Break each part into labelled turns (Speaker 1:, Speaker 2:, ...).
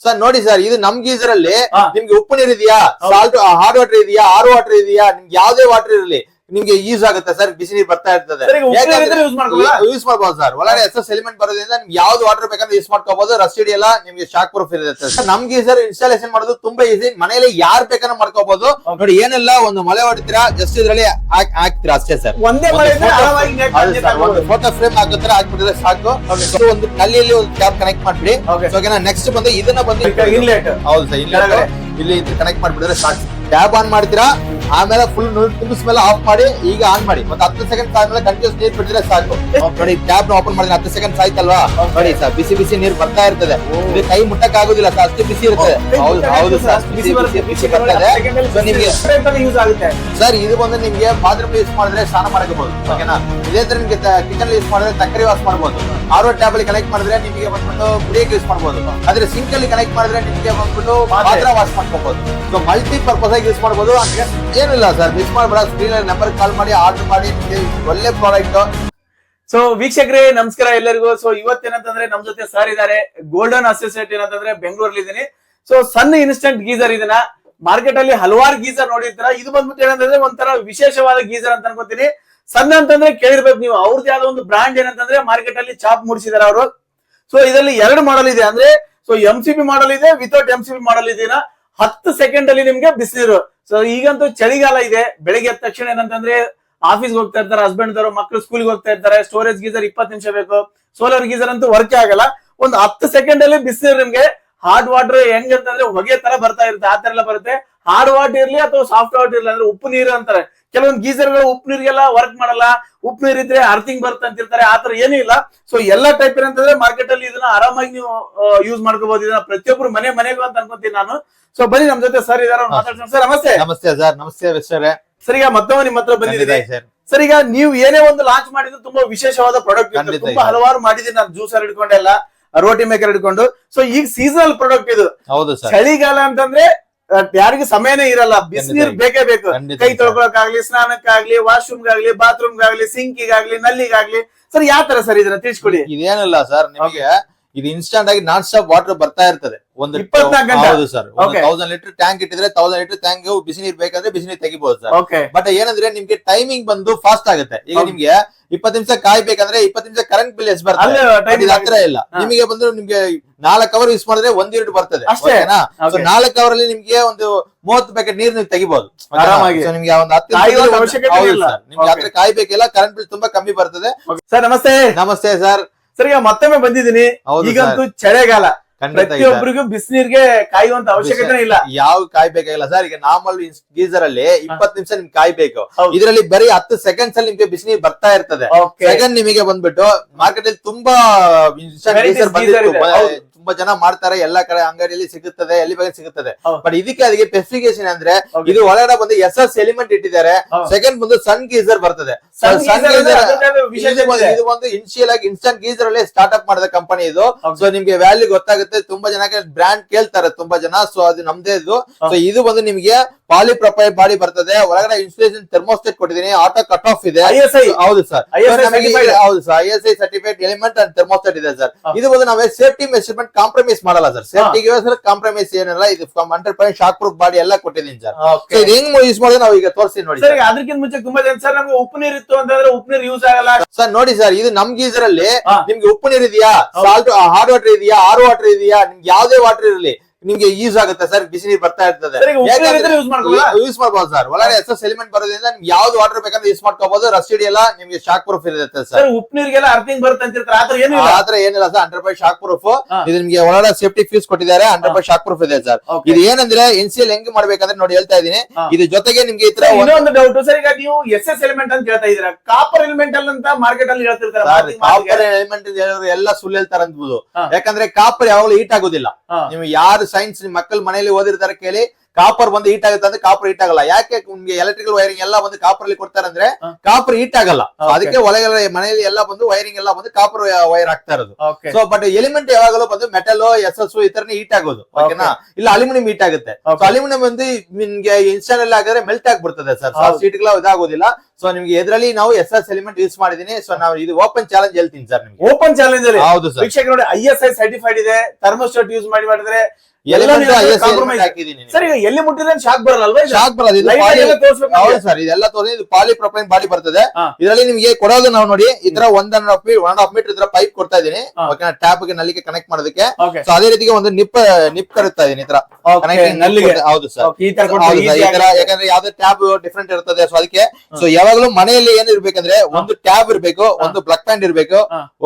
Speaker 1: Sir ನೋಡಿ sir ಇದು ನಮ್ ಗೀಸರ್ ಅಲ್ಲಿ. ನಿಮ್ಗೆ ಉಪ್ಪು ನೀರ್ ಇದೆಯಾ. ಸಾಲ್ಟ್ ಹಾರ್ಡ್ ವಾಟರ್ ಇದೆಯಾ ಆರ್ ವಾಟರ್ ಇದೆಯಾ ನಿಮ್ಗೆ ಯಾವ್ದೇ ವಾಟರ್ ಇರಲಿ ನಿಮ್ಗೆ ಯೂಸ್ ಆಗುತ್ತೆ ಸರ್ ಬಿಸಿ ನೀರು ಬರ್ತಾ ಇರ್ತದೆ? ಯೂಸ್ ಮಾಡ್ಬೋದು ಸರ್. ಒಳಗಡೆ ಎಸ್ ಎಸ್ ಎಲಿಮೆಂಟ್ ಬರೋದ್ರಿಂದ ನಿಮ್ಗೆ ಯಾವ್ದು ವಾಟರ್ ಬೇಕಂದ್ರೆ ಯೂಸ್ ಮಾಡ್ಕೋಬಹುದು ರಸ್ಟಿಡಿ ಎಲ್ಲ ನಿಮ್ಗೆ ಶಾಕ್ ಪ್ರೂಫ್ ಇರುತ್ತೆ ಸರ್. ನಮ್ಗೆ ಸರ್ ಇನ್ಸ್ಟಾಲೇಷನ್ ಮಾಡೋದು ತುಂಬಾ ಈಸಿ ಮನೆಯಲ್ಲಿ ಯಾರ್ ಬೇಕಂದ್ರೆ ಮಾಡ್ಕೋಬಹುದು ನೋಡಿ ಏನೆಲ್ಲ ಒಂದು ಮಳೆ ಹೊಡಿತೀರಾ ಜಸ್ಟ್ ಇದ್ರಲ್ಲಿ ಹಾಕ್- ಹಾಕ್ತೀರಾ ಅಷ್ಟೇ ಸರ್.
Speaker 2: ಒಂದೇ
Speaker 1: ಒಂದು. ಫೋಟೋ ಫ್ರೇಮ್ ಹಾಕಿದ್ರೆ ಹಾಕ್ಬಿಟ್ರೆ ಸಾಕು. ಒಂದು ಕಲ್ಲಿಯಲ್ಲಿ ಒಂದು ಕ್ಯಾಬ್ ಕನೆಕ್ಟ್ ಮಾಡ್ಬಿಡಿ. ನೆಕ್ಸ್ಟ್ ಬಂದು ಇದನ್ನ ಬಂದು. ಹೌದು ಸರ್ ಇಲ್ಲಿ ಇಲ್ಲಿ ಕನೆಕ್ಟ್ ಮಾಡ್ಬಿಡಿದ್ರೆ ಸಾಕು. ಟ್ಯಾಬ್ ಆನ್ ಮಾಡ್ತೀರಾ? ಆಮೇಲೆ ಫುಲ್ ತುಂಬಿಸ್ಮೇಲೆ ಆಫ್ ಮಾಡಿ ಈಗ ಆನ್ ಮಾಡಿ. ಮತ್ತೆ ಹತ್ತು ಸೆಕೆಂಡ್ ಆದ್ಮೇಲೆ ಕಂಟಿನ್ಯೂಸ್ ನೀರ್ ಬಿಟ್ಟಿದ್ರೆ ಸಾಕು. ನೋಡಿ ಟ್ಯಾಬ್ ಓಪನ್ ಮಾಡಿದ್ರೆ ಹತ್ತು ಸೆಕೆಂಡ್ ಆಯ್ತಲ್ವಾ? ನೋಡಿ ಸರ್ ಬಿಸಿ ಬಿಸಿ ನೀರ್ ಬರ್ತಾ ಇರ್ತದೆ. ಇದು ಕೈ ಮುಟ್ಟಕ್ ಆಗುದಿಲ್ಲ ಸರ್ ಅಷ್ಟು ಬಿಸಿ ಇರ್ತದೆ ಹೌದು ಹೌದು ಸರ್ ಬಿಸಿ ಬಿಸಿ ಬಿಸಿ ಬರ್ತದೆ ನಿಮ್ಗೆ
Speaker 2: ಯೂಸ್ ಆಗುತ್ತೆ.
Speaker 1: ಸರ್ ಇದು ಬಂದು ನಿಮ್ಗೆ ಬಾತ್ರೂಮ್ ಯೂಸ್ ಮಾಡಿದ್ರೆ ಸ್ನಾನ ಮಾಡಬಹುದು ಓಕೆನಾ ಇದೇ ತರ ನಿಮ್ಗೆ ಕಿಚನ್ ಯೂಸ್ ಮಾಡಿದ್ರೆ ತಕ್ಕರಿ ವಾಶ್ ಮಾಡಬಹುದು ಆರೋ ಟ್ಯಾಬ್ ಅಲ್ಲಿ ಕನೆಕ್ಟ್ ಮಾಡಿದ್ರೆ ನಿಮಗೆ ಬಂದ್ಬಿಟ್ಟು ಕುಡಿಯಕ್ಕೆ ಯೂಸ್ ಮಾಡಬಹುದು ಆದ್ರೆ ಸಿಂಕ್ ಅಲ್ಲಿ ಕನೆಕ್ಟ್ ಮಾಡಿದ್ರೆ ನಿಮ್ಗೆ ಬಂದ್ಬಿಟ್ಟು ಪಾತ್ರ ವಾಶ್ ಮಾಡ್ಕೋಬಹುದು ಸೊ ಮಲ್ಟಿ ಪರ್ಪಸ್ ಆಗಿ ಯೂಸ್ ಮಾಡಬಹುದು ಏನಿಲ್ಲ ಸರ್ ಮಿಸ್ ಸ್ಕ್ರೀನ್ ಅಲ್ಲಿ ನಂಬರ್ ಕಾಲ್ ಮಾಡಿ ಆರ್ಡರ್ ಮಾಡಿ ಒಳ್ಳೆ ಪ್ರಾಡಕ್ಟ್
Speaker 2: ಸೊ ವೀಕ್ಷಕರೇ, ನಮಸ್ಕಾರ ಎಲ್ಲರಿಗೂ. ಸೊ ಇವತ್ತೇನಂತಂದ್ರೆ ನಮ್ ಜೊತೆ ಸರ್ ಇದಾರೆ ಗೋಲ್ಡನ್ ಅಸೋಸಿಯೇಟ್ ಏನಂತಂದ್ರೆ ಬೆಂಗಳೂರಲ್ಲಿ ಇದೀನಿ ಸೊ ಸಣ್ಣ ಇನ್ಸ್ಟೆಂಟ್ ಗೀಸರ್ ಇದನ್ನ ಮಾರ್ಕೆಟ್ ಅಲ್ಲಿ ಹಲವಾರು ಗೀಸರ್ ನೋಡಿರ್ತೀರ? ಇದು ಬಂದ್ಬಿಟ್ಟು ಏನಂತಂದ್ರೆ ಒಂಥರ ವಿಶೇಷವಾದ ಗೀಸರ್ ಅಂತ ಅನ್ಕೋತೀನಿ. ಸಣ್ಣ ಅಂತಂದ್ರೆ ಕೇಳಿರ್ಬೇಕು ನೀವು. ಅವ್ರದ್ದು ಯಾವ್ದೋ ಒಂದು ಬ್ರಾಂಡ್ ಏನಂತಂದ್ರೆ ಮಾರ್ಕೆಟ್ ಅಲ್ಲಿ ಚಾಪ್ ಮೂಡಿಸಿದಾರೆ ಅವರು. ಸೊ ಇದರಲ್ಲಿ ಎರಡು ಮಾಡಲ್ ಇದೆ. ಅಂದ್ರೆ so M C B model ಇದೆ without M C B model ಹತ್ತು ಸೆಕೆಂಡ್ ಅಲ್ಲಿ ನಿಮ್ಗೆ ಬಿಸಿನೀರು ಸೊ ಈಗಂತೂ ಚಳಿಗಾಲ ಇದೆ. ಬೆಳಿಗ್ಗೆ ಎದ್ದ ತಕ್ಷಣ ಏನಂತಂದ್ರೆ ಆಫೀಸ್ ಹೋಗ್ತಾ ಇರ್ತಾರೆ ಹಸ್ಬೆಂಡ್ ದವರು ಮಕ್ಕಳು ಸ್ಕೂಲ್ಗೆ ಹೋಗ್ತಾ ಇರ್ತಾರೆ ಸ್ಟೋರೇಜ್ ಗೀಸರ್ ಇಪ್ಪತ್ತು ನಿಮಿಷ ಬೇಕು. ಸೋಲಾರ್ ಗೀಸರ್ ಅಂತೂ ವರ್ಕ್ ಆಗಲ್ಲ. ಒಂದು ಹತ್ತು ಸೆಕೆಂಡ್ ಅಲ್ಲಿ ಬಿಸಿನೀರು ನಿಮ್ಗೆ ಹಾರ್ಡ್ ವಾಟರ್ ಹೆಂಗ್ ಅಂತಂದ್ರೆ ಹೊಗೆ ತರ ಬರ್ತಾ ಇರುತ್ತೆ, ಆ ತರ ಎಲ್ಲ ಬರುತ್ತೆ. ಹಾರ್ಡ್ ವಾಟರ್ ಇರ್ಲಿ ಅಥವಾ ಸಾಫ್ಟ್ ವಾಟರ್ ಇರ್ಲಿ, ಅಂದ್ರೆ ಉಪ್ಪು ನೀರು ಅಂತಾರೆ. ಕೆಲವೊಂದು ಗೀಸರ್ಗಳು ಉಪ್ಪು ನೀರಿಗೆಲ್ಲ ವರ್ಕ್ ಮಾಡಲ್ಲ ಉಪ್ಪು ನೀರ್ ಇದ್ರೆ ಅರ್ಥಿಂಗ್ ಬರುತ್ತೆ ಅಂತಿರ್ತಾರೆ ಆತರ ಏನೂ ಇಲ್ಲ. ಸೊ ಎಲ್ಲಾ ಟೈಪ್ ಏನಂತಂದ್ರೆ ಮಾರ್ಕೆಟ್ ಅಲ್ಲಿ ಇದನ್ನ ಆರಾಮಾಗಿ ನೀವು ಯೂಸ್ ಮಾಡ್ಕೋಬಹುದು ಇದನ್ನ ಪ್ರತಿಯೊಬ್ರು ಮನೆ ಮನೆಗೂ ಅಂತ ಅನ್ಕೊಂತೀನಿ ನಾನು. ಸೊ ಬನ್ನಿ ನಮ್ ಜೊತೆ ಸರ್ ಇದಾರ ಸರ್ ನಮಸ್ತೆ.
Speaker 1: ನಮಸ್ತೆ ಸರ್ ನಮಸ್ತೆ
Speaker 2: ಸರ್ ಈಗ ಮತ್ತೊಮ್ಮೆ ನಿಮ್ಮ ಹತ್ರ ಬಂದಿದೆ
Speaker 1: ಸರ್.
Speaker 2: ಸರ್ ಈಗ ನೀವು ಏನೇ ಒಂದು ಲಾಂಚ್ ಮಾಡಿದ್ರು ತುಂಬಾ ವಿಶೇಷವಾದ ಪ್ರಾಡಕ್ಟ್ ತುಂಬಾ ಹಲವಾರು ಮಾಡಿದೀನಿ ನಾನು ಜ್ಯೂಸರ್ ಹಿಡ್ಕೊಂಡೆಲ್ಲ ರೋಟಿ ಮೇಕರ್ ಹಿಡ್ಕೊಂಡು ಸೊ ಈಗ ಸೀಸನಲ್ ಪ್ರಾಡಕ್ಟ್ ಇದು.
Speaker 1: ಹೌದು ಸರ್
Speaker 2: ಚಳಿಗಾಲ ಅಂತಂದ್ರೆ ಯಾರಿಗೂ ಸಮಯನೇ ಇರಲ್ಲ. ಬಿಸಿನೀರ್. ಬೇಕೇ ಬೇಕು. ಕೈ. ತೊಳ್ಕೊಳಕ್ಕಾಗ್ಲಿ ಸ್ನಾನಕ್ಕಾಗ್ಲಿ ವಾಶ್ರೂಮ್ಗಾಗ್ಲಿ ಬಾತ್ರೂಮ್ಗಾಗ್ಲಿ ಸಿಂಕಿಗಾಗ್ಲಿ ನಲ್ಲಿಗಾಗ್ಲಿ. ಸರ್ ಯಾವ ತರ ಸರ್ ಇದನ್ನ ತಿಳಿಸ್ಕೊಡಿ?
Speaker 1: ಇದೇನಲ್ಲ ಸರ್ ನಿಮಗೆ ಇದು ಇನ್ಸ್ಟಂಟ್ ಆಗಿ ನಾನ್ ಸ್ಟಾಪ್ ವಾಟರ್ ಬರ್ತಾ ಇರ್ತದೆ. ಒಂದು
Speaker 2: 24 ಗಂಟೆ?
Speaker 1: ಹೌದು sir.
Speaker 2: Okay.
Speaker 1: Thousand litre tank ಇಟ್ಟಿದ್ರೆ thousand litre tank ಬಿಸಿ ನೀರ್ ಬೇಕಂದ್ರೆ ಬಿಸಿ ನೀರ್ ತೆಗಿಬಹುದು ಸರ್. ಬಟ್ ಏನಂದ್ರೆ ನಿಮ್ಗೆ ಟೈಮಿಂಗ್ ಬಂದು ಫಾಸ್ಟ್ ಆಗುತ್ತೆ. ಈಗ. ನಿಮ್ಗೆ ಇಪ್ಪತ್ತು ನಿಮಿಷ ಕಾಯ್ಬೇಕಂದ್ರೆ ಇಪ್ಪತ್ತು ನಿಮಿಷ ಕರೆಂಟ್ ಬಿಲ್ ಎಷ್ಟು ಬರ್ತದೆ. ಹತ್ರ ಇಲ್ಲ. ನಿಮಗೆ ಬಂದ್ರೆ ನಿಮ್ಗೆ ನಾಲ್ಕು ಅವರ್ ಯೂಸ್ ಮಾಡಿದ್ರೆ ಒಂದ್ ಯೂನಿಟ್ ಬರ್ತದೆ.
Speaker 2: ಅಷ್ಟೇನಾ.
Speaker 1: ನಾಲ್ಕು ಅವರ್ ಅಲ್ಲಿ ನಿಮ್ಗೆ ಒಂದು ಮೂವತ್ತು ಪ್ಯಾಕೆಟ್ ನೀರ್ ನೀವು ತೆಗಿಬಹುದು ನಿಮ್ಗೆ ಒಂದು ಹತ್ತು. ನಿಮ್ಗೆ. ಹತ್ರ ಕಾಯ್ಬೇಕಿಲ್ಲ ಕರೆಂಟ್ ಬಿಲ್ ತುಂಬಾ ಕಮ್ಮಿ ಬರ್ತದೆ.
Speaker 2: ಸರ್ ನಮಸ್ತೆ.
Speaker 1: ನಮಸ್ತೆ ಸರ್.
Speaker 2: ಸರ್ ಈಗ ಮತ್ತೊಮ್ಮೆ ಬಂದಿದ್ದೀನಿ. ಈಗಂತೂ ಚಳಿಗಾಲ. ಪ್ರತಿಯೊಬ್ಬರಿಗೂ ಬಿಸಿನೀರ್ಗೆ ಕಾಯುವಂತ ಅವಶ್ಯಕತೆ ಇಲ್ಲ.
Speaker 1: ಯಾವ ಕಾಯ್ಬೇಕಾಗಿಲ್ಲ. ಸರ್ ಈಗ ನಾರ್ಮಲ್ ಗೀಸರ್ ಅಲ್ಲಿ ಇಪ್ಪತ್ತು ನಿಮಿಷ ನಿಮ್ಗೆ ಕಾಯ್ಬೇಕು. ಇದರಲ್ಲಿ ಬರೀ ಹತ್ತು ಸೆಕೆಂಡ್ಸ್ ಅಲ್ಲಿ ನಿಮ್ಗೆ ಬಿಸಿನೀರ್ ಬರ್ತಾ ಇರ್ತದೆ. ಸೆಕೆಂಡ್ ನಿಮಗೆ ಬಂದ್ಬಿಟ್ಟು ಮಾರ್ಕೆಟ್ ಅಲ್ಲಿ ತುಂಬಾ ತುಂಬಾ ಜನ ಮಾಡ್ತಾರೆ ಎಲ್ಲಾ ಕಡೆ ಅಂಗಡಿಯಲ್ಲಿ ಸಿಗುತ್ತದೆ ಎಲ್ಲಿ ಬೇಕಾದ್ರೆ ಸಿಗುತ್ತದೆ. ಬಟ್ ಇದಕ್ಕೆ ಅದಕ್ಕೆ ಸ್ಪೆಸಿಫಿಕೇಶನ್ ಅಂದ್ರೆ ಇದು ಒಳಗಡೆ ಬಂದು ಎಸ್ ಎಸ್ ಎಲಿಮೆಂಟ್ ಇಟ್ಟಿದ್ದಾರೆ ಸೆಕೆಂಡ್ ಬಂದು ಸನ್ ಗೀಸರ್ ಬರ್ತದೆ. ಸನ್ ಗೀಸರ್ ಇದು ಒಂದು ಇನಿಷಿಯಲ್ ಆಗಿ ಇನ್ಸ್ಟಂಟ್ ಗೀಸರ್ ಅಲ್ಲೇ ಸ್ಟಾರ್ಟ್ ಅಪ್ ಮಾಡಿದ ಕಂಪನಿ ಇದು. ಸೊ ನಿಮ್ಗೆ ವ್ಯಾಲ್ಯೂ ಗೊತ್ತಾಗುತ್ತೆ ತುಂಬಾ ಜನಕ್ಕೆ ಬ್ರ್ಯಾಂಡ್ ಕೇಳ್ತಾರೆ ತುಂಬಾ ಜನ. ಸೊ ಅದು ನಮ್ದೇ ಇದು. ಸೊ ಇದು ಬಂದು ನಿಮ್ಗೆ ಪಾಲಿಪ್ರೊಪೈಲ್ ಬಾಡಿ ಬರ್ತದೆ. ಒಳಗಡೆ ಇನ್ಸುಲೇಷನ್ ಥರ್ಮೋಸ್ಟೇಟ್ ಕೊಟ್ಟಿದ್ದೀನಿ. ಆಟೋ ಕಟ್ ಆಫ್ ಇದೆ.
Speaker 2: ಐಎಸ್ಐ
Speaker 1: ಹೌದು ಸರ್ ಹೌದು sir ISI S I certified element and thermostat ಇದೆ ಸರ್ ಇದು ಬಂದು ನಾವೇ ಸೇಫ್ಟಿ ಮೆಷರ್ಮೆಂಟ್ ಕಾಂಪ್ರಮೈಸ್ ಮಾಡಲ್ಲ ಸರ್ ಸೇಫ್ಟಿಗೆ ಕಾಂಪ್ರಮೈಸ್ ಏನಿಲ್ಲ. ಇದು hundred percent shock proof body ಎಲ್ಲ ಕೊಟ್ಟಿದ್ದೀನಿ ಸರ್. ಇದು ಹೆಂಗ್ ಯೂಸ್ ಮಾಡಿದ್ರೆ ನಾವು ಈಗ ತೋರಿಸ್ತೀನಿ ನೋಡಿ
Speaker 2: ಸರ್ ಅದಕ್ಕಿಂತ ಮುಂಚೆ ತುಂಬಾ ಜನ ಸರ್ ನಮ್ಗೆ ಉಪ್ಪು ನೀರು ಇತ್ತು ಅಂತಂದ್ರೆ ಉಪ್ಪು ನೀರು ಯೂಸ್ ಆಗಲ್ಲ.
Speaker 1: ಸರ್ ನೋಡಿ ಸರ್ ಇದು ನಮ್ ಗೀಸರ್ ಅಲ್ಲಿ. ನಿಮ್ಗೆ ಉಪ್ಪು ನೀರ್ ಇದೆಯಾ. ಸಾಲ್ಟ್ ಹಾರ್ಡ್ ವಾಟರ್ ಇದೆಯಾ? ಆರ್ ವಾಟರ್ ಇದೆಯಾ? ನಿಮ್ಗೆ ಯಾವ್ದೇ ವಾಟರ್ ಇರಲಿ. ನಿಮ್ಗೆ ಯೂಸ್ ಆಗುತ್ತೆ ಸರ್ ಬಿಸಿ ನೀರು ಬರ್ತಾ ಇರ್ತದೆ.
Speaker 2: ಯೂಸ್
Speaker 1: ಮಾಡಬಹುದು ಸರ್ ಒಳಗಡೆ ಎಸ್ ಎಸ್ ಎಲಿಮೆಂಟ್ ಬರೋದ್ರಿಂದ ನಿಮ್ಗೆ ಯಾವ್ದು ವಾಟರ್ ಬೇಕಂದ್ರೆ ಯೂಸ್ ಮಾಡ್ಕೋಬಹುದು ರಸ್ಟಿಡಿ ಎಲ್ಲ ನಿಮ್ಗೆ ಶಾಕ್ ಪ್ರೂಫ್ ಇರುತ್ತೆ ಸರ್
Speaker 2: ಉಪ್ಪು ನೀರಿಗೆಲ್ಲ ಅರ್ಥಿಂಗ್ ಬರುತ್ತೆ ಅಂತ ಆತರ ಏನು
Speaker 1: ಆತರ ಏನಿಲ್ಲ sir hundred percent shock proof ಇದು ನಿಮ್ಗೆ ಒಳಗಡೆ ಸೇಫ್ಟಿ ಫ್ಯೂಸ್ ಕೊಟ್ಟಿದ್ದಾರೆ ಹಂಡ್ರೆಡ್ ಪರ್ಸೆಂಟ್ ಶಾಕ್ ಪ್ರೂಫ್ ಇದೆ ಸರ್ ಇದು ಏನಂದ್ರೆ ಎನ್ ಸಿ ಎಲ್ ಹೆಂಗ್ ಮಾಡ್ಬೇಕಂದ್ರೆ ನೋಡಿ ಹೇಳ್ತಾ ಇದೀನಿ
Speaker 2: ಇದ್ರ
Speaker 1: ಇದು ಜೊತೆಗೆ ನಿಮ್ಗೆ ಈ ತರ
Speaker 2: ಇನ್ನೊಂದು ಡೌಟ್ ಸರ್ ಈಗ ನೀವು ಎಸ್ ಎಸ್ ಎಲಿಮೆಂಟ್ ಅಂತ ಹೇಳ್ತಾ ಇದೀರ ಕಾಪರ್ ಎಲಿಮೆಂಟ್ ಅಂತ ಮಾರ್ಕೆಟ್ ಅಲ್ಲಿ ಹೇಳ್ತಿರ್ತಾರೆ
Speaker 1: ಕಾಪರ್. ಎಲಿಮೆಂಟ್ ಎಲ್ಲ ಸುಳ್ಳು ಹೇಳ್ತಾರೆ ಅನ್ಬೋದು ಯಾಕಂದ್ರೆ ಕಾಪರ್ ಯಾವಾಗಲೂ ಹೀಟ್ ಆಗೋದಿಲ್ಲ.
Speaker 2: ನಿಮ್ಗೆ
Speaker 1: ನೀವು ಯಾರು ಸೈನ್ಸ್ ನಿಮ್ಮ ಮಕ್ಕಳು ಮನೆಯಲ್ಲಿ ಓದಿರ್ತಾರೆ ಕೇಳಿ ಕಾಪರ್ ಬಂದು ಹೀಟ್ ಆಗುತ್ತೆ ಅಂದ್ರೆ ಕಾಪರ್ ಹೀಟ್ ಆಗಲ್ಲ. ಯಾಕೆ ನಿಮ್ಗೆ ಎಲೆಕ್ಟ್ರಿಕಲ್ ವೈರಿಂಗ್ ಎಲ್ಲ ಬಂದು ಕಾಪರ್ ಅಲ್ಲಿ ಕೊಡ್ತಾರೆ ಅಂದ್ರೆ ಕಾಪರ್ ಹೀಟ್ ಆಗಲ್ಲ. ಅದಕ್ಕೆ ಒಳಗಡೆ ಮನೆಯಲ್ಲಿ ಎಲ್ಲ ಬಂದು ವೈರಿಂಗ್ ಎಲ್ಲ ಬಂದು ಕಾಪರ್ ವೈರ್ ಆಗ್ತಾ ಇರೋದು. ಸೊ ಬಟ್ ಎಲಿಮೆಂಟ್ ಯಾವಾಗಲೂ ಬಂದು ಮೆಟಲ್ ಎಸ್ ಎಸ್ ಈ ತರನೇ ಹೀಟ್ ಆಗೋದು ಓಕೆನಾ ಇಲ್ಲ ಅಲ್ಯೂಮಿನಿಯಂ ಹೀಟ್ ಆಗುತ್ತೆ. ಅಲ್ಯೂಮಿನಿಯಂ ಬಂದು ನಿಮ್ಗೆ ಇನ್ಸ್ಟಾಲ್ ಎಲ್ಲ ಆಗಿದ್ರೆ ಮೆಲ್ಟ್ ಆಗ್ಬಿಡ್ತದೆ ಸರ್. ಸೀಟ್ಗಳ ಇದಾಗೋದಿಲ್ಲ. ಸೊ ನಿಮ್ಗೆ ಎದರಲ್ಲಿ ನಾವು ಎಸ್ ಎಸ್ ಎಲಿಮೆಂಟ್ ಯೂಸ್ ಮಾಡಿದೀನಿ. ಸೊ ನಾವು ಇದು ಓಪನ್ ಚಾಲೆಂಜ್ ಹೇಳ್ತೀನಿ ಸರ್ ನಿಮ್ಗೆ.
Speaker 2: ಓಪನ್ ಚಾಲೆಂಜ್ ಅಲ್ಲಿ?
Speaker 1: ಹೌದು ಸರ್
Speaker 2: ವೀಕ್ಷಕ ನೋಡಿ ಐ ಎಸ್ ಐ ಸರ್ಟಿಫೈಡ್ ಇದೆ. ಥರ್ಮೋಸ್ಟಾಟ್ ಯೂಸ್ ಮಾಡಿ ಮಾಡಿದ್ರೆ ಸರ್ ಈಗ ಎಲ್ಲಿ ಮುಟ್ಟಿದ್ರೆ ಶಾಕ್ ಬರಲ್ಲ?
Speaker 1: ಶಾಕ್ ಬರೋದು ಇದು
Speaker 2: Light
Speaker 1: poly-
Speaker 2: ಆಗೆಲ್ಲ ತೋರ್ಸ್ಬೇಕು
Speaker 1: ಹೌದು
Speaker 2: ನಮ್ಗೆ.
Speaker 1: ಸರ್ ಇದೆಲ್ಲ ತೋರಿಸಿ ಇದು ಪಾಲಿ ಪ್ರೊಪೈನ್ ಬಾಡಿ ಬರ್ತದೆ. ಇದರಲ್ಲಿ ನಿಮ್ಗೆ ಕೊಡೋದು ನಾವು ನೋಡಿ ಈ ತರ ಒಂದ್ and half one half metre ಇದ್ರ ಪೈಪ್ ಕೊಡ್ತಾ ಇದೀನಿ. ಓಕೆನಾ ಟ್ಯಾಪ್ಗೆ ನಲ್ಲಿಗೆ ಕನೆಕ್ಟ್ ಮಾಡೋದಕ್ಕೆ. ಸೊ ಅದೇ ರೀತಿಗೆ ಒಂದು ನಿಪ್ ನಿಪ್ ಕರುತ್ತಾ ಇದೀನಿ ಈ ತರ. ಹೌದು ಸರ್.
Speaker 2: ಈ ತರ
Speaker 1: ಯಾಕಂದ್ರೆ ಯಾವ್ದೇ ಟ್ಯಾಬ್ ಡಿಫ್ರೆಂಟ್ ಇರ್ತದೆ ಸೊ ಅದಕ್ಕೆ ಸೊ ಯಾವಾಗ್ಲೂ ಮನೆಯಲ್ಲಿ ಏನ್ ಇರ್ಬೇಕಂದ್ರೆ ಒಂದು ಟ್ಯಾಬ್ ಇರ್ಬೇಕು ಒಂದು ಬ್ಲಕ್ ಪ್ಯಾಂಡ್ ಇರ್ಬೇಕು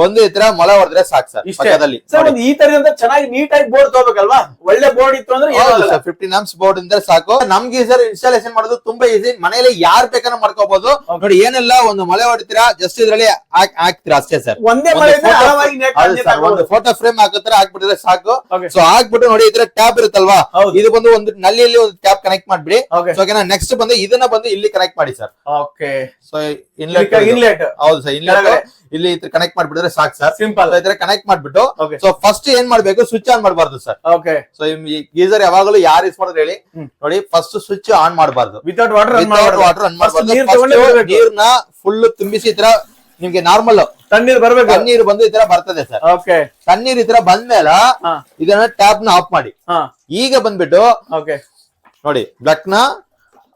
Speaker 1: ಒಂದು ಈ ತರ ಮೊಳ ಹೊಡೆದ್ರೆ ಸಾಕು ಸರ್ ಪಕ್ಕದಲ್ಲಿ.
Speaker 2: ಈ ತರ ಚೆನ್ನಾಗಿ ನೀಟಾಗಿ ಬೋರ್ಡ್ ತಗೋಬೇಕಲ್ವಾ? ಒಳ್ಳೆ ಬೋರ್ಡ್ ಇತ್ತು ಅಂದ್ರೆ.
Speaker 1: ಫಿಫ್ಟೀನ್ ಆಮ್ಸ್ ಬೋರ್ಡ್ ಇದ್ರೆ ಸಾಕು. ನಮ್ಗೆ ಸರ್ ಇನ್ಸ್ಟಾಲೇಷನ್ ಮಾಡೋದು ತುಂಬಾ ಈಸಿ ಮನೆಯಲ್ಲಿ ಯಾರ್ ಬೇಕಾದ್ರೂ ಮಾಡ್ಕೋಬಹುದು ನೋಡಿ ಏನೆಲ್ಲ ಒಂದು ಮಳೆ ಹೊಡಿತೀರಾ ಜಸ್ಟ್ ಇದ್ರಲ್ಲಿ ಹಾಕ್ತೀರಾ ಅಷ್ಟೇ ಸರ್
Speaker 2: ಒಂದೇ
Speaker 1: ಒಂದು ಫೋಟೋ ಫ್ರೇಮ್ ಹಾಕಿದ್ರೆ ಹಾಕ್ಬಿಟ್ಟಿದ್ರೆ ಸಾಕು. ಸೊ ಹಾಕ್ಬಿಟ್ಟು ನೋಡಿ ಇದ್ರ ಟ್ಯಾಬ್ ಇರುತ್ತಲ್ವಾ? ಇದು ಬಂದು ಒಂದು ನಲ್ಲಿಯಲ್ಲಿ ಒಂದು ಟ್ಯಾಬ್ ಕನೆಕ್ಟ್ ಮಾಡ್ಬಿಡಿ. ಸೊ ಓಕೆನಾ? ನೆಕ್ಸ್ಟ್ ಬಂದು ಇದನ್ನ ಬಂದು ಇಲ್ಲಿ ಕನೆಕ್ಟ್ ಮಾಡಿ sir
Speaker 2: okay
Speaker 1: so inlet
Speaker 2: inlet
Speaker 1: ಹೌದು ಸರ್ ಇನ್ಲೆಟ್. ಇಲ್ಲಿ ಕನೆಕ್ಟ್ ಮಾಡ್ಬಿಟ್ರೆ ಸಾಕು ಸರ್
Speaker 2: ಸಿಂಪಲ್
Speaker 1: ಕನೆಕ್ಟ್ ಮಾಡ್ಬಿಟ್ಟು. ಸೊ ಫಸ್ಟ್ ಏನ್ ಮಾಡ್ಬೇಕು ಸ್ವಿಚ್ ಆನ್ ಮಾಡಬಾರ್ದು ಸರ್
Speaker 2: ಓಕೆ
Speaker 1: ಸೊ ಈ ಗೀಸರ್ ಯಾವಾಗಲೂ ಯಾರು ಯೂಸ್ ಮಾಡಿದ್ರೆ ಹೇಳಿ. ನೋಡಿ ಫಸ್ಟ್ ಸ್ವಿಚ್ ಆನ್ ಮಾಡಬಾರ್ದು.
Speaker 2: ವಿತೌಟ್ ವಾಟರ್
Speaker 1: ವಾಟರ್ ಆನ್ ಮಾಡಬಾರ್ದು. ನೀರ್ನ ಫುಲ್ ತುಂಬಿಸಿ ಇತರ ತರ ನಿಮ್ಗೆ ನಾರ್ಮಲ್
Speaker 2: ತಣ್ಣೀರ್ ಬರ್ಬೇಕು.
Speaker 1: ತಣ್ಣೀರ್ ಬಂದು ಈ ತರ ಬರ್ತದೆ ಸರ್
Speaker 2: ಓಕೆ
Speaker 1: ತಣ್ಣೀರ್ ಈ ತರ ಬಂದ್ಮೇಲೆ ಇದನ್ನ ಟ್ಯಾಪ್ನ ಆಫ್ ಮಾಡಿ.
Speaker 2: ಹಾ.
Speaker 1: ಈಗ ಬಂದ್ಬಿಟ್ಟು
Speaker 2: ಓಕೆ
Speaker 1: ನೋಡಿ ಬ್ಲಕ್ನ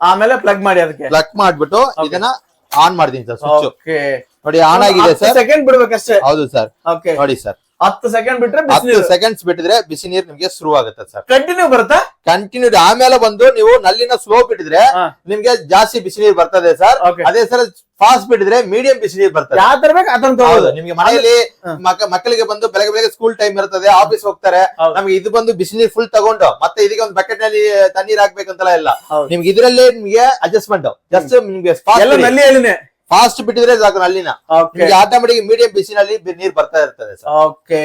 Speaker 2: ಆಮೇಲೆ ಪ್ಲಗ್ ಮಾಡಿ ಅದಕ್ಕೆ.
Speaker 1: ಪ್ಲಗ್ ಮಾಡ್ಬಿಟ್ಟು ಇದನ್ನ ಆನ್ ಮಾಡ್ತೀನಿ ಸರ್ ಸ್ವಿಚ್
Speaker 2: ಓಕೆ
Speaker 1: ನೋಡಿ ಆನ್ ಆಗಿದೆ ಸರ್
Speaker 2: ಸೆಕೆಂಡ್ ಬಿಡ್ಬೇಕಷ್ಟೇ.
Speaker 1: ಹೌದು ಸರ್
Speaker 2: ಓಕೆ
Speaker 1: ನೋಡಿ ಸರ್
Speaker 2: ಹತ್ತು ಸೆಕೆಂಡ್ ಬಿಟ್ರೆ
Speaker 1: ಹತ್ತು ಸೆಕೆಂಡ್ಸ್ ಬಿಟ್ಟಿದ್ರೆ ಬಿಸಿ ನೀರು ನಿಮ್ಗೆ ಶುರು ಆಗುತ್ತೆ ಸರ್
Speaker 2: ಕಂಟಿನ್ಯೂ ಬರುತ್ತಾ?
Speaker 1: ಕಂಟಿನ್ಯೂ ಆಮೇಲೆ ಬಂದು ನೀವು ನಲ್ಲಿನ ಸ್ಲೋ ಬಿಟ್ಟಿದ್ರೆ. ನಿಮ್ಗೆ ಜಾಸ್ತಿ ಬಿಸಿ ನೀರು ಬರ್ತದೆ ಸರ್ ಅದೇ ಸರ್ ಫಾಸ್ಟ್ ಬಿಟ್ಟಿದ್ರೆ ಮೀಡಿಯಂ ಬಿಸಿ ನೀರು ಬರ್ತದೆ.
Speaker 2: ಯಾವ ತರ ಬೇಕು ಅದನ್ನ
Speaker 1: ನಿಮ್ಗೆ ಮನೆಯಲ್ಲಿ. ಮಕ್ಕಳಿಗೆ ಬಂದು ಬೆಳಗ್ಗೆ ಬೆಳಗ್ಗೆ ಸ್ಕೂಲ್ ಟೈಮ್ ಇರ್ತದೆ ಆಫೀಸ್ ಹೋಗ್ತಾರೆ. ನಮ್ಗೆ ಇದು ಬಂದು ಬಿಸಿ ನೀರು ಫುಲ್ ತಗೊಂಡು ಮತ್ತೆ ಇದಕ್ಕೆ ಒಂದು ಬಕೆಟ್ನಲ್ಲಿ ತಣ್ಣೀರ್ ಹಾಕ್ಬೇಕಂತಲ್ಲ ಇಲ್ಲ. ನಿಮ್ಗೆ ಇದರಲ್ಲಿ ನಿಮ್ಗೆ ಅಡ್ಜಸ್ಟ್ಮೆಂಟ್ ಜಸ್ಟ್ ನಿಮ್ಗೆ ಫಾಸ್ಟ್ ಬಿಟ್ಟಿದ್ರೆ ಸಾಕು ನಲ್ಲಿನ ಆಟೋಮೆಟಿಕ್ ಮೀಡಿಯಂ ಬಿಸಿನಲ್ಲಿ ನೀರು ಬರ್ತಾ ಇರ್ತದೆ ಸರ್.
Speaker 2: ಓಕೆ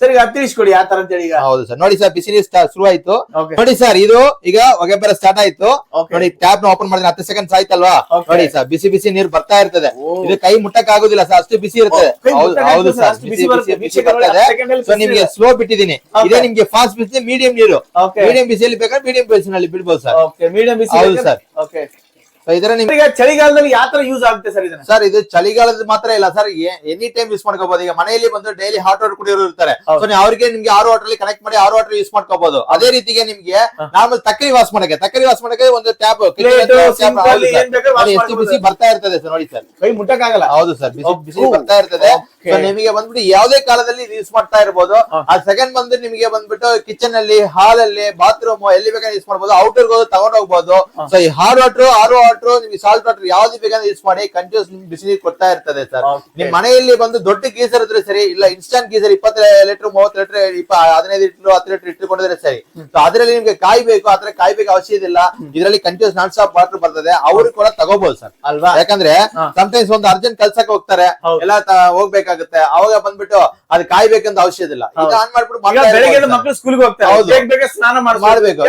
Speaker 2: ಸರಿ ಈಗ ತಿಳಿಸ್ಕೊಡಿ ಯಾವ ತರ ಅಂತ ಹೇಳಿ
Speaker 1: ಹೌದು ಸರ್. ನೋಡಿ ಸರ್ ಬಿಸಿ ನೀರು ಶುರು ಆಯ್ತು ನೋಡಿ ಸರ್ ಇದು ಈಗ ಹೊಗೆ ಬರ ಸ್ಟಾರ್ಟ್ ಆಯ್ತು ನೋಡಿ ಟ್ಯಾಪ್ನ ಓಪನ್ ಮಾಡಿದ್ರೆ ಹತ್ತು ಸೆಕೆಂಡ್ಸ್ ಆಯ್ತಲ್ವಾ. ನೋಡಿ ಸರ್ ಬಿಸಿ ಬಿಸಿ ನೀರು ಬರ್ತಾ ಇರ್ತದೆ. ಇದು ಕೈ ಮುಟ್ಟಕ್ ಆಗುದಿಲ್ಲ ಸರ್ ಅಷ್ಟು ಬಿಸಿ ಇರ್ತದೆ. ಹೌದು
Speaker 2: ಮುಟ್ಟಕ್
Speaker 1: ಹೌದು ಸರ್ ಬಿಸಿ
Speaker 2: ಬಿಸಿ
Speaker 1: ಬಿಸಿ ಬರ್ತದೆ. ಸೊ ನಿಮ್ಗೆ. ಸ್ಲೋ ಬಿಟ್ಟಿದ್ದೀನಿ. ಇದೇ ನಿಮ್ಗೆ ಫಾಸ್ಟ್ ಬಿಸಿ ಮೀಡಿಯಂ ನೀರು. ಮೀಡಿಯಂ ಬಿಸಿಯಲ್ಲಿ ಬೇಕಾದ್ರೆ ಮೀಡಿಯಂ ಬಿಸಿನಲ್ಲಿ ಬಿಡ್ಬೋದು ಸರ್.
Speaker 2: ಮೀಡಿಯಂ ಬಿಸಿ
Speaker 1: ಹೌದು ಸರ್.
Speaker 2: ಓಕೆ
Speaker 1: ಇದರ ನಿಮಗೆ
Speaker 2: ಚಳಿಗಾಲದಲ್ಲಿ ಯಾವ ತರ ಯೂಸ್ ಆಗುತ್ತೆ ಸರ್ ಇದನ್ನ?
Speaker 1: ಸರ್ ಇದು ಚಳಿಗಾಲದ ಮಾತ್ರ ಇಲ್ಲ ಸರ್. ಎನಿ ಟೈಮ್ ಯೂಸ್ ಮಾಡ್ಕೋಬಹುದು ಈಗ ಮನೆಯಲ್ಲಿ ಬಂದು ಡೈಲಿ ಹಾಟ್ ವಾಟರ್ ಕುಡಿಯೋರು ಇರ್ತಾರೆ. ಸೊ ನೀವು ಅವ್ರಿಗೆ ನಿಮ್ಗೆ ಆರು ವಾಟರ್ ಕನೆಕ್ಟ್ ಮಾಡಿ ಆರು ವಾಟರ್ ಯೂಸ್ ಮಾಡ್ಕೋಬಹುದು ಅದೇ ರೀತಿಗೆ ನಿಮ್ಗೆ. ನಾರ್ಮಲ್ ತಕ್ಕರಿ ವಾಸ್ ಮಾಡಕ್ಕೆ ತಕ್ಕರಿ ವಾಸ್ ಮಾಡಕ್ಕೆ ಒಂದು
Speaker 2: wash
Speaker 1: ಎಷ್ಟು ಬಿಸಿ ಬರ್ತಾ ಇರ್ತದೆ ಸರ್ ನೋಡಿ ಸರ್.
Speaker 2: ಕೈ ಮುಟ್ಟಕ್ಕಾಗಲ್ಲ.
Speaker 1: ಹೌದು ಸರ್ ಬಿಸಿ ಬಿಸಿ ಬರ್ತಾ ಇರ್ತದೆ. ನಿಮಗೆ ಬಂದ್ಬಿಟ್ಟು ಯಾವ್ದೇ ಕಾಲದಲ್ಲಿ ಯೂಸ್ ಮಾಡ್ತಾ ಇರ್ಬೋದು. ಆ ಸೆಕೆಂಡ್ ಬಂದು ನಿಮಗೆ ಬಂದ್ಬಿಟ್ಟು ಕಿಚನ್ ಅಲ್ಲಿ ಹಾಲ್ ಅಲ್ಲಿ ಬಾತ್ರೂಮ್ ಎಲ್ಲಿ ಬೇಕಾದ್ರೆ ಯೂಸ್ ಮಾಡಬಹುದು ಔಟರ್ ತಗೊಂಡ್
Speaker 2: ಹೋಗಬಹುದು.
Speaker 1: ಸೊ ಈ ಹಾರ್ಡ್ ವಾಟರ್ ಆರು ವಾಟರ್ ನಿಮ್ಗೆ ಸಾಲ್ಟ್ ವಾಟರ್ ಯಾವ್ದು ಬೇಕಂದ್ರೆ ಯೂಸ್ ಮಾಡಿ ಕಂಟಿನ್ಯೂಸ್ ನಿಮ್ಗೆ ಬಿಸಿ ನೀರು ಕೊಡ್ತಾ ಇರ್ತದೆ ಸರ್. ನಿಮ್ ಮನೆಯಲ್ಲಿ ಬಂದು ದೊಡ್ಡ ಗೀಸರ್ ಇದ್ರೆ ಸರಿ ಇಲ್ಲ ಇನ್ಸ್ಟಾಂಟ್ ಗೀಸರ್ ಇಪ್ಪತ್ತು ಲೀಟರ್ ಮೂವತ್ತು ಲೀಟರ್ ಇಪ್ಪ ಹದಿನೈದು ಲೀಟರ್ ಹತ್ತು ಲೀಟರ್ ಇಟ್ಟುಕೊಂಡಿದ್ರೆ ಸರಿ. ಸೊ ಅದರಲ್ಲಿ ನಿಮ್ಗೆ ಕಾಯ್ಬೇಕು ಆತರ ಕಾಯ್ಬೇಕು ಅವಶ್ಯ ಇಲ್ಲ. ಇದರಲ್ಲಿ ಕಂಟಿನ್ಯೂಸ್ ನಾನ್ ಸ್ಟಾಪ್ ವಾಟರ್ ಬರ್ತದೆ. ಅವ್ರು ಕೂಡ ತಗೋಬಹುದು ಸರ್
Speaker 2: ಅಲ್ವಾ?
Speaker 1: ಯಾಕಂದ್ರೆ ಸಮ್ಟೈಮ್ಸ್ ಒಂದು ಅರ್ಜೆಂಟ್ ಕಲ್ಸಕ್ ಹೋಗ್ತಾರೆ. ಎಲ್ಲ ಹೋಗ್ಬೇಕಾಗುತ್ತೆ. ಅವಾಗ ಬಂದ್ಬಿಟ್ಟು ಅದು ಕಾಯ್ಬೇಕಂತ ಅವಶ್ಯ ಇಲ್ಲ. ಇದು ಆನ್ ಮಾಡ್ಬಿಟ್ಟು
Speaker 2: ಮಕ್ಕಳು ಸ್ಕೂಲ್ಗೆ ಹೋಗ್ತಾರೆ. ಸ್ನಾನ.
Speaker 1: ಮಾಡ್ಬೇಕು.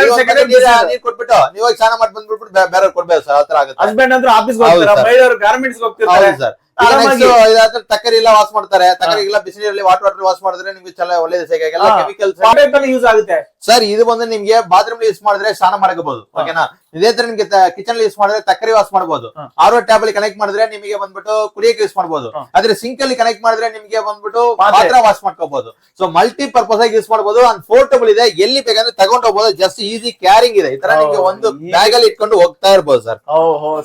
Speaker 1: ನೀರ್ ಕೊಟ್ಬಿಟ್ಟು ನೀವು ಹೋಗಿ ಸ್ನಾನ ಮಾಡಿ ಬಂದ್ಬಿಟ್ಟು ಬೇರೆ ಕೊಡ್ಬೇಕು ಸರ್ ಆಗುತ್ತೆ.
Speaker 2: ಹಸ್ಬೆಂಡ್ ಅಂದ್ರೆ ಆಫೀಸ್. ಮಹಿಳೆಯರು ಗಾರ್ಮೆಂಟ್ಸ್ ಹೋಗ್ತಿರ್ತಾರೆ.
Speaker 1: ಸರ್. ತಕ್ಕರಿ ಎಲ್ಲ ವಾಶ್ ಮಾಡ್ತಾರೆ. ತಕ್ಕರಿ ಎಲ್ಲ ಬಿಸಿನೀರಲ್ಲಿ ವಾಟರ್ ವಾಟರ್ ವಾಶ್ ಮಾಡಿದ್ರೆ ನಿಮ್ಗೆ ಚಲ ಒಳ್ಳೇದು ಎಲ್ಲ ಕೆಮಿಕಲ್ಸ್
Speaker 2: ಯೂಸ್ ಆಗುತ್ತೆ.
Speaker 1: ಸರ್ ಇದು ಬಂದು ನಿಮ್ಗೆ ಬಾತ್ರೂಮ್ ಯೂಸ್ ಮಾಡಿದ್ರೆ ಸ್ನಾನ ಮಾಡಬಹುದು ಓಕೆನಾ ಇದೇ ತರ ನಿಮ್ಗೆ ಕಿಚನ್ ಯೂಸ್ ಮಾಡಿದ್ರೆ ತಕ್ಕರಿ ವಾಶ್ ಮಾಡಬಹುದು. ಆರ್ ಟ್ಯಾಬ್ ಅಲ್ಲಿ ಕನೆಕ್ಟ್ ಮಾಡಿದ್ರೆ ನಿಮಗೆ ಬಂದ್ಬಿಟ್ಟು ಕುಡಿಯಕ್ಕೆ ಯೂಸ್ ಮಾಡಬಹುದು. ಆದ್ರೆ ಸಿಂಕ್ ಅಲ್ಲಿ ಕನೆಕ್ಟ್ ಮಾಡಿದ್ರೆ ನಿಮಗೆ ಬಂದ್ಬಿಟ್ಟು
Speaker 2: ಮಾತ್ರ
Speaker 1: ಪಾತ್ರ ವಾಶ್ ಮಾಡ್ಕೋಬಹುದು ಸೊ ಮಲ್ಟಿ ಪರ್ಪಸ್ ಆಗಿ ಯೂಸ್ ಮಾಡಬಹುದು ಅಂಡ್ ಪೋರ್ಟಬಲ್ ಇದೆ. ಎಲ್ಲಿ ಬೇಕಂದ್ರೆ ತಗೊಂಡ್ ಹೋಗ್ಬೋದು. ಜಸ್ಟ್ ಈಸಿ ಕ್ಯಾರಿಂಗ್ ಇದೆ. ಈ ತರ ನಿಮ್ಗೆ ಒಂದು. ಬ್ಯಾಗ್ ಅಲ್ಲಿ ಇಟ್ಕೊಂಡು ಹೋಗ್ತಾ ಇರ್ಬೋದು ಸರ್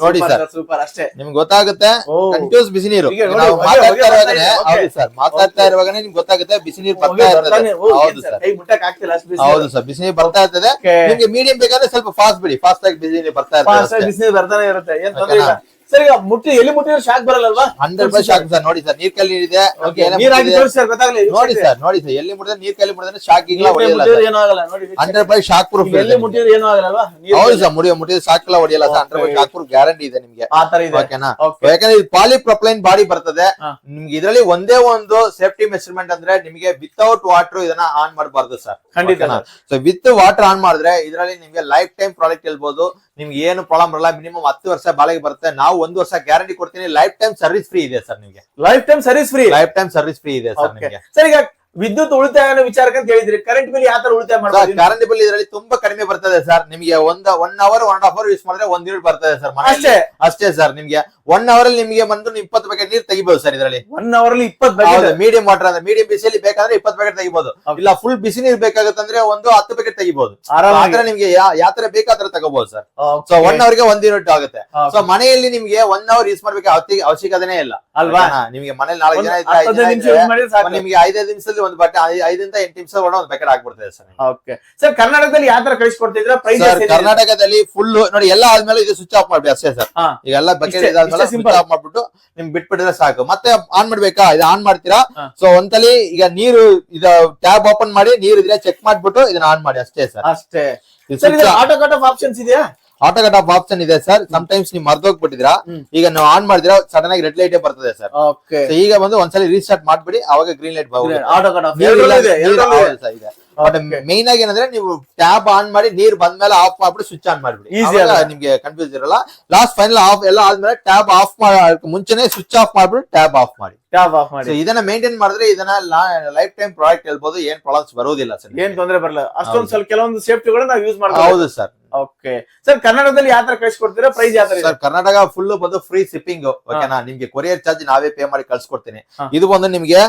Speaker 1: ನೋಡಿ ಸರ್
Speaker 2: ಸೂಪರ್ ಅಷ್ಟೇ.
Speaker 1: ನಿಮ್ಗೆ ಗೊತ್ತಾಗುತ್ತೆ.
Speaker 2: ಕಂಟ್ಯೂಸ್
Speaker 1: ಕಂಟಿನ್ಯೂಸ್ ಬಿಸಿ ನೀರು. ನಾವು ಮಾತಾಡ್ತಾ
Speaker 2: ಇರುವಾಗ
Speaker 1: ಇರುವಾಗನೇ ಹೌದು ಸರ್ ಮಾತಾಡ್ತಾ
Speaker 2: ಇರುವಾಗ
Speaker 1: ಇರುವಾಗನೇ ನಿಮ್ಗೆ ಗೊತ್ತಾಗುತ್ತೆ ಬಿಸಿ ನೀರು ಬರ್ತಾ ಇರ್ತದೆ. ಹೌದು ಸರ್. ಹೌದು ಸರ್ ಬಿಸಿ ನೀರು ಬರ್ತಾ ಇರ್ತದೆ. ನಿಮ್ಗೆ ಮೀಡಿಯಂ ಬೇಕಾದ್ರೆ ಸ್ವಲ್ಪ ಫಾಸ್ಟ್ ಬಿಡಿ ಫಾಸ್ಟ್ ಆಗಿ ಬಿಸಿ ನೀರು ಬರ್ತಾ ಇರ್ತದೆ
Speaker 2: ಬಿಸಿ ನೀರು ಬರ್ತಾನೆ ಇರುತ್ತೆ ಏನ್ ತೊಂದ್ರೆ ಇಲ್ಲ. ಸರ್ ಈಗ ಮುಟ್ಟಿ ಎಲ್ಲಿ ಮುಟ್ಟಿದ್ರೆ shock ಬರಲ್ಲಲ್ವಾ?
Speaker 1: Hundred percent shock sir. ನೋಡಿ ಸರ್ ನೀರ್ ಕಲ್ಲಿ ನೀರಿದೆ ನೋಡಿ ಸರ್ ನೋಡಿ ಸರ್ ಎಲ್ಲಿ ಮುಟ್ಟಿದ್ರೆ ನೀರ್ ಕಲ್ಲಿ ಮುಟ್ಟಿದ್ರೆ ಶಾಕ್
Speaker 2: ಇಲ್ಲ
Speaker 1: ಹೊಡೆಯಲ್ಲ
Speaker 2: ಆಗಲ್ಲ ನೋಡಿ.
Speaker 1: ಹಂಡ್ರೆಡ್ ಪರ್ಸೆಂಟ್ ಶಾಕ್ ಪ್ರೂಫ್
Speaker 2: ಎಲ್ಲಿ ಮುಟ್ಟಿದ್ರೆ ಏನೂ ಆಗಲ್ಲಲ್ವಾ? ನೀರ್
Speaker 1: ಹೌದು ಸರ್ ಮುಡಿಯ ಮುಟ್ಟಿದ್ರೆ ಸಾಕಲ್ಲ ಹೊಡಿಯಲ್ಲ sir. Hundred shock proof guarantee ಇದೆ ನಿಮ್ಗೆ.
Speaker 2: ಆ ತರ ಇದೆ.
Speaker 1: ಓಕೆನಾ. ಯಾಕಂದ್ರೆ ಇದು ಪಾಲಿಪ್ರೊಪ್ಲೈನ್ ಬಾಡಿ ಬರ್ತದೆ. ನಿಮ್ಗೆ ಇದರಲ್ಲಿ ಒಂದೇ ಒಂದು ಸೇಫ್ಟಿ ಮೆಷರ್ಮೆಂಟ್ ಅಂದ್ರೆ ನಿಮಗೆ ವಿತೌಟ್ ವಾಟರ್ ಇದನ್ನ ಆನ್ ಮಾಡಬಾರ್ದು ಸರ್.
Speaker 2: ಖಂಡಿತ
Speaker 1: ಸೊ ವಿತ್ ವಾಟರ್ ಆನ್ ಮಾಡಿದ್ರೆ ಇದರಲ್ಲಿ ನಿಮ್ಗೆ ಲೈಫ್ ಟೈಮ್ ಪ್ರಾಡಕ್ಟ್ ಹೇಳ್ಬೋದು. ನಿಮ್ಗೆ ಏನು ಪ್ರಾಬ್ಲಮ್ ಬರಲ್ಲ ಮಿನಿಮಮ್ ಹತ್ತು ವರ್ಷ ಬಾಳಿಗೆ ಬರುತ್ತೆ. ನಾವು ಒಂದು ವರ್ಷ ಗ್ಯಾರಂಟಿ ಕೊಡ್ತೀನಿ ಲೈಫ್ ಟೈಮ್ ಸರ್ವಿಸ್ ಫ್ರೀ ಇದೆ ಸರ್ ನಿಮ್ಗೆ.
Speaker 2: Lifetime service free
Speaker 1: lifetime service free ಇದೆ ಸರ್ ನಿಮಗೆ.
Speaker 2: ಸರಿ ಈಗ ವಿದ್ಯುತ್ ಉಳಿತಾಯ ವಿಚಾರಕ್ಕೆ ಅಂತ ಹೇಳಿದ್ರಿ. ಕರೆಂಟ್ ಬಿಲ್ ಯಾವ ತರ ಉಳಿತಾಯ ಮಾಡ್ಬೋದು?
Speaker 1: ಕರೆಂಟ್ ಬಿಲ್ ಇದರಲ್ಲಿ ತುಂಬಾ ಕಡಿಮೆ ಬರ್ತದೆ ಸರ್. ನಿಮಗೆ ಒಂದ್ one hour one and hour use ಮಾಡಿದ್ರೆ ಒಂದ್ ಯೂನಿಟ್ ಬರ್ತದೆ ಸರ್ ಮನೆಯಲ್ಲಿ.
Speaker 2: ಅಷ್ಟೇ.
Speaker 1: ಅಷ್ಟೇ ಸರ್ ನಿಮ್ಗೆ ಒನ್ ಅವರ್ ಅಲ್ಲಿ ನಿಮಗೆ ಬಂದು ಇಪ್ಪತ್ ಇಪ್ಪತ್ತು ಪ್ಯಾಕೆಟ್ ನೀರು ತೆಗಿಬಹುದು ಸರ್ ಇದರಲ್ಲಿ.
Speaker 2: ಒನ್ ಅವರ್ ಅಲ್ಲಿ ಇಪ್ಪತ್ತು
Speaker 1: ಹೌದು ಮೀಡಿಯಂ ವಾಟರ್ ಅಂದ್ರೆ ಮೀಡಿಯಂ ಬಿಸಿಯಲ್ಲಿ ಬೇಕಾದ್ರೆ ಇಪ್ಪತ್ತು ಪ್ಯಾಕೆಟ್ ತೆಗಿಬಹುದು
Speaker 2: Okay.
Speaker 1: ಇಲ್ಲ ಫುಲ್ ಬಿಸಿ ನೀರು ಬೇಕಾಗುತ್ತಂದ್ರೆ ಒಂದು ಹತ್ತು ಪ್ಯಾಕೆಟ್ ತೆಗಿಬಹುದು
Speaker 2: ಆದ್ರೆ
Speaker 1: ಆತರ ನಿಮ್ಗೆ ಯಾ- ಯಾವ ತರ ಬೇಕಾದ್ರೆ ತಗೋಬಹುದು ಸರ್. ಸೊ ಒನ್ ಅವರ್ಗೆ ಒಂದ್ ಯೂನಿಟ್ ಆಗುತ್ತೆ. ಸೊ ಮನೆಯಲ್ಲಿ ನಿಮ್ಗೆ ಒನ್ ಅವರ್ ಯೂಸ್ ಮಾಡ್ಬೇಕು ಅವಶ್ಯಕತೆ ಅವಶ್ಯಕತೆನೇ ಇಲ್ಲ.
Speaker 2: ಅಲ್ವಾ?
Speaker 1: ನಿಮಗೆ ನಿಮ್ಗೆ ಮನೇಲಿ ನಾಲ್ಕು ಜನ ಇದ್ರೆ ಐದು ಜನ
Speaker 2: ನಿಮಿಷ
Speaker 1: ಇದ್ರೆ
Speaker 2: ಯೂಸ್ ಮಾಡಿದ್ರೆ ಸಾಕು.
Speaker 1: ನಿಮ್ಗೆ ಐದೈದು ನಿಮಿಷದಲ್ಲಿ ಒಂದು ಬಟ್ಟೆ ಐ- ಐದರಿಂದ ಎಂಟು ನಿಮಿಷ ಒಳ ಒಂದು ಪ್ಯಾಕೆಟ್ ಆಗ್ಬಿಡ್ತದೆ ಸರ್
Speaker 2: ಓಕೆ ಸರ್ ಕರ್ನಾಟಕದಲ್ಲಿ ಯಾವ ತರ ಕಳಿಸ್ಕೊಡ್ತಿದ್ರ ಪ್ರೈಸ್
Speaker 1: ಕರ್ನಾಟಕದಲ್ಲಿ ಫುಲ್ ನೋಡಿ ಎಲ್ಲ ಆದ್ಮೇಲೆ ಇದು ಸ್ವಿಚ್ ಆಫ್ ಮಾಡಿ ಅಷ್ಟೇ ಸರ್
Speaker 2: ಈಗೆಲ್ಲ
Speaker 1: ಈಗ ಎಲ್ಲ ಬಕೆಟ್ ಇದಾದ್ಮೇಲೆ ಸ್ವಿಚ್ ಆಫ್ ಮಾಡ್ಬಿಟ್ಟು ನಿಮ್ ಬಿಟ್ಬಿಟ್ಟಿದ್ರೆ ಸಾಕು. ಮತ್ತೆ ಆನ್ ಮಾಡ್ಬೇಕಾ? ಇದು ಆನ್ ಮಾಡ್ತೀರಾ. ಸೊ ಒಂದ್ಸಲಿ ಈಗ ನೀರು ಇದು ಟ್ಯಾಬ್ ಓಪನ್ ಮಾಡಿ ನೀರು ಇದ್ರೆ ಚೆಕ್ ಮಾಡ್ಬಿಟ್ಟು ಇದನ್ನ ಆನ್ ಮಾಡಿ ಅಷ್ಟೇ ಸರ್
Speaker 2: ಅಷ್ಟೇ. Sir auto cut off options ಇದೆಯಾ?
Speaker 1: ಆಟೋ ಕಟ್ ಆಫ್ ಆಪ್ಷನ್ ಇದೆ ಸರ್. ಟೈಮ್ಸ್ ನೀವು ಮರ್ದೋಗ್ಬಿಟ್ಟಿದ್ರಾ. ಈಗ ನೀವು ಆನ್ ಮಾಡಿದ್ರೆ ಸಡನ್ ಆಗಿ ರೆಡ್ ಲೈಟ್ ಬರ್ತದೆ ಸರ್. ಈಗ ಬಂದು ಒಂದ್ಸಲಿ ರೀಸ್ಟಾರ್ಟ್ ಮಾಡ್ಬಿಡಿ ಅವಾಗ green light
Speaker 2: auto cut off ಇದೆ. Okay.
Speaker 1: ಮೇನ್ ಆಗಿ ಏನಂದ್ರೆ ನೀವು ಟ್ಯಾಬ್ ಆನ್ ಮಾಡಿ ನೀರ್ ಬಂದ್ಮೇಲೆ ಆಫ್ ಮಾಡ್ಬಿಟ್ಟು ಸ್ವಿಚ್ ಆನ್ ಮಾಡ್ಬಿಡಿ. ಈಸಿ
Speaker 2: ಅಲ್ಲ?
Speaker 1: ನಿಮ್ಗೆ ಕನ್ಫ್ಯೂಸ್ ಇರಲ್ಲ. ಲಾಸ್ಟ್ ಫೈನಲ್ ಆಫ್ ಎಲ್ಲ ಆದ್ಮೇಲೆ ಟ್ಯಾಬ್ ಆಫ್ ಮುಂಚೆನೆ ಸ್ವಿಚ್ ಆಫ್ ಮಾಡ್ಬಿಟ್ಟು ಟ್ಯಾಬ್ ಆಫ್ ಮಾಡಿ.
Speaker 2: ಟ್ಯಾಬ್ ಆಫ್ ಮಾಡಿ.
Speaker 1: ಇದನ್ನ ಮೇಂಟೈನ್ ಮಾಡಿದ್ರೆ ಇದನ್ನ ಲೈಫ್ ಟೈಮ್ ಪ್ರಾಡಕ್ಟ್ ಹೇಳ್ಬೋದು. ಏನ್ ಪ್ರಾಬ್ಲಮ್ಸ್ ಬರೋದಿಲ್ಲ ಸರ್
Speaker 2: ಏನ್ ತೊಂದ್ರೆ ಬರಲ್ಲ. ಅಷ್ಟೊಂದ್. ಸ್ವಲ್ಪ ಕೆಲವೊಂದು ಸೇಫ್ಟಿಗಳು ನಾವು ಯೂಸ್ ಮಾಡ್ತೀವಿ
Speaker 1: ಹೌದು ಸರ್.
Speaker 2: ಓಕೆ ಸರ್ ಕರ್ನಾಟಕದಲ್ಲಿ ಯಾವ ತರ ಕಳಿಸ್ಕೊಡ್ತೀರಾ? ಪ್ರೈಸ್ ಯಾವ ತರ
Speaker 1: ಸರ್ ಕರ್ನಾಟಕ ಫುಲ್ ಬಂದು ಫ್ರೀ ಶಿಪ್ಪಿಂಗ್ ಓಕೆನಾ ನಿಮ್ಗೆ ಕೊರಿಯರ್ ಚಾರ್ಜ್ ನಾವೇ ಪೇ ಮಾಡಿ ಕಳ್ಸಿಕೊಡ್ತೀನಿ. ಇದು ಬಂದು ನಿಮ್ಗೆ.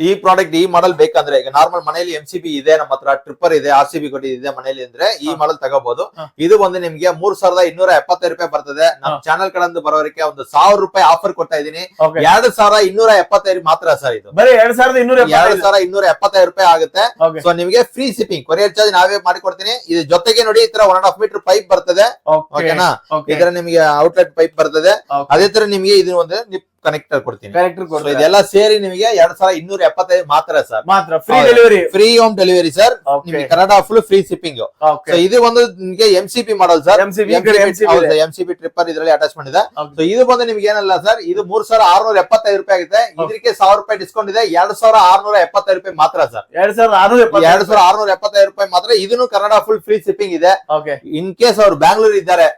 Speaker 1: ಈ ಪ್ರಾಡಕ್ಟ್ ಈ ಮಾಡಲ್ ಬೇಕಂದ್ರೆ ಈಗ ನಾರ್ಮಲ್ ಮನೆಯಲ್ಲಿ ಎಂ ಸಿ ಬಿ ಇದೆ ನಮ್ಮ ಹತ್ರ ಟ್ರಿಪ್ಪರ್ ಇದೆ ಆರ್ ಸಿ ಬಿ ಕೊಟ್ಟಿ ಇದೆ ಮನೇಲಿ ಅಂದ್ರೆ ಈ. ಮಾಡಲ್ ತಗೋಬಹುದು ಇದು ಒಂದು ನಿಮ್ಗೆ ಮೂರ್ ಸಾವಿರದ ಇನ್ನೂರ ಎಪ್ಪತ್ತೈದು ರೂಪಾಯಿ ಬರ್ತದೆ.
Speaker 2: ನಮ್.
Speaker 1: ಚಾನಲ್ ಕಡೆಯಿಂದ ಬರೋರಿಗೆ ಒಂದು ಸಾವಿರ ರೂಪಾಯಿ ಆಫರ್ ಕೊಡ್ತಾ ಇದೀನಿ ಎರಡು ಸಾವಿರ ಇನ್ನೂರ ಎಪ್ಪತ್ತೈದು ಮಾತ್ರ ಸರ್ ಇದು.
Speaker 2: ಬರೀ ಎರಡ್ ಸಾವಿರದ ಇನ್ನೂರ
Speaker 1: ಎರಡು ಸಾವಿರ ಇನ್ನೂರ ಎಪ್ಪತ್ತೈದು ರೂಪಾಯಿ ಆಗುತ್ತೆ. ಸೊ ನಿಮಗೆ ಫ್ರೀ ಶಿಪ್ಪಿಂಗ್ ಕೊರಿಯರ್ ಚಾರ್ಜ್ ನಾವೇ ಮಾಡಿಕೊಡ್ತೀನಿ. ಇದು ಜೊತೆಗೆ ನೋಡಿ ಈ ತರ one and half metre pipe ಬರ್ತದೆ.
Speaker 2: ಓಕೆ
Speaker 1: ಓಕೆನಾ
Speaker 2: ಓಕೆ
Speaker 1: ಇದರ ನಿಮಗೆ ಔಟ್ಲೆಟ್ ಪೈಪ್ ಬರ್ತದೆ. ಅದೇ ತರ ನಿಮಗೆ ಇದು ಒಂದು ಕನೆಕ್ಟರ್ ಕೊಡ್ತೀನಿ.
Speaker 2: ಕರೆಕ್ಟರ್ ಕೊಡ್ತೀನಿ
Speaker 1: ಇದೆಲ್ಲ ಸೇರಿ ನಿಮಗೆ ಎರಡ್ ಸಾವಿರ ಇನ್ನೂರ ಎಪ್ಪತ್ತೈದು ಮಾತ್ರ ಸರ್.
Speaker 2: ಮಾತ್ರ free delivery
Speaker 1: free home delivery sir ನಿಮಗೆ ಕನ್ನಡ ಫುಲ್ ಫ್ರೀ ಶಿಪ್ಪಿಂಗ್ ಇದು ಒಂದು ನಿಮಗೆ M C P model sir M C P tripper ಇದರಲ್ಲಿ ಅಟ್ಯಾಚ್ಮೆಂಟ್ ಇದೆ. ಸೊ ಇದು ಬಂದು ನಿಮ್ಗೆ ಏನಲ್ಲ ಸರ್ ಇದು ಮೂರ್ ಸಾವಿರ ಆರ್ನೂರ ಎಪ್ಪತ್ತೈದು ರೂಪಾಯಿ ಆಗುತ್ತೆ. ಇದಕ್ಕೆ ಸಾವಿರ ರೂಪಾಯಿ ಡಿಸ್ಕೌಂಟ್ ಇದೆ. ಎರಡ್ ಸಾವಿರ ಆರ್ನೂರ ಎಪ್ಪತ್ತೈದು ರೂಪಾಯಿ ಮಾತ್ರ ಸರ್
Speaker 2: ಎರಡ್ ಸಾವಿರದ ಆರ್ನೂರ
Speaker 1: ಎರಡ್ ಸಾವಿರ ಆರ್ನೂರ ಎಪ್ಪತ್ತೈದು ರೂಪಾಯಿ ಮಾತ್ರ. ಇದನ್ನು ಕನ್ನಡ ಫುಲ್ ಫ್ರೀ ಶಿಪ್ಪಿಂಗ್ ಇದೆ. ಇನ್ ಕೇಸ್ ಅವ್ರು ಬ್ಯಾಂಗ್ಳೂರ್ ಇದ್ದಾರೆ